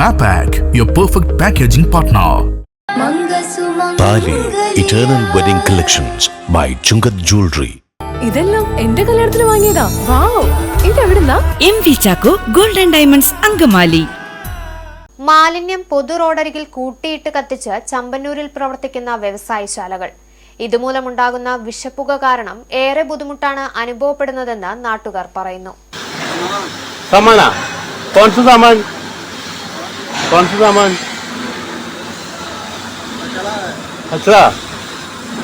Mapac, your perfect packaging partner. Thali eternal wedding collections by Chungath jewellery ഇതെല്ലാം എന്റെ കല്യാണത്തിന് വാങ്ങിയതാ. Wow. ഇതെവിടുന്നാ? M V Chacko golden diamonds Angamaly. മാലിന്യം പൊതു റോഡരികിൽ കൂട്ടിയിട്ട് കത്തിച്ച് ചമ്പന്നൂരിൽ പ്രവർത്തിക്കുന്ന വ്യവസായശാലകൾ ഇതുമൂലമുണ്ടാകുന്ന വിഷപ്പുക കാരണം ഏറെ ബുദ്ധിമുട്ടാണ് അനുഭവപ്പെടുന്നതെന്ന് നാട്ടുകാർ പറയുന്നു. कौन सा सामान अच्छा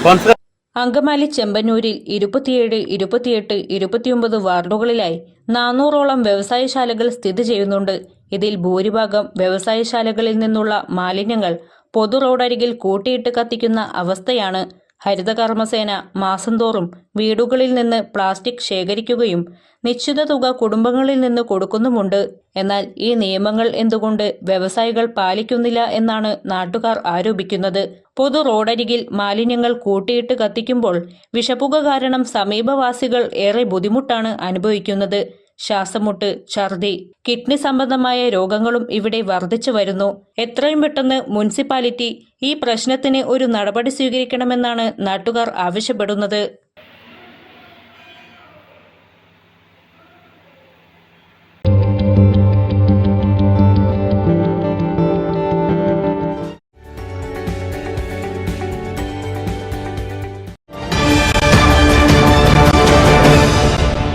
कौन सा അങ്കമാലി ചെമ്പന്നൂരിൽ ഇരുപത്തിയേഴ് ഇരുപത്തിയെട്ട് ഇരുപത്തിയൊമ്പത് വാർഡുകളിലായി നാനൂറോളം വ്യവസായശാലകൾ സ്ഥിതി ചെയ്യുന്നുണ്ട് ഇതിൽ ഭൂരിഭാഗം വ്യവസായശാലകളിൽ നിന്നുള്ള മാലിന്യങ്ങൾ പൊതു റോഡരികിൽ കൂട്ടിയിട്ട് കത്തിക്കുന്ന അവസ്ഥയാണ് ഹരിതകർമ്മസേന മാസം തോറും വീടുകളിൽ നിന്ന് പ്ലാസ്റ്റിക് ശേഖരിക്കുകയും നിശ്ചിത തുക കുടുംബങ്ങളിൽ നിന്ന് കൊടുക്കുന്നുമുണ്ട്. എന്നാൽ ഈ നിയമങ്ങൾ എന്തുകൊണ്ട് വ്യവസായികൾ പാലിക്കുന്നില്ല എന്നാണ് നാട്ടുകാർ ആരോപിക്കുന്നത്. പൊതു റോഡരികിൽ മാലിന്യങ്ങൾ കൂട്ടിയിട്ട് കത്തിക്കുമ്പോൾ വിഷപ്പുക കാരണം സമീപവാസികൾ ഏറെ ബുദ്ധിമുട്ടാണ് അനുഭവിക്കുന്നത്. ശ്വാസമുട്ട് ഛർദി കിഡ്നി സംബന്ധമായ രോഗങ്ങളും ഇവിടെ വർദ്ധിച്ചു വരുന്നു. എത്രയും പെട്ടെന്ന് മുനിസിപ്പാലിറ്റി ഈ പ്രശ്നത്തിന് ഒരു നടപടി സ്വീകരിക്കണമെന്നാണ് നാട്ടുകാർ ആവശ്യപ്പെടുന്നത്.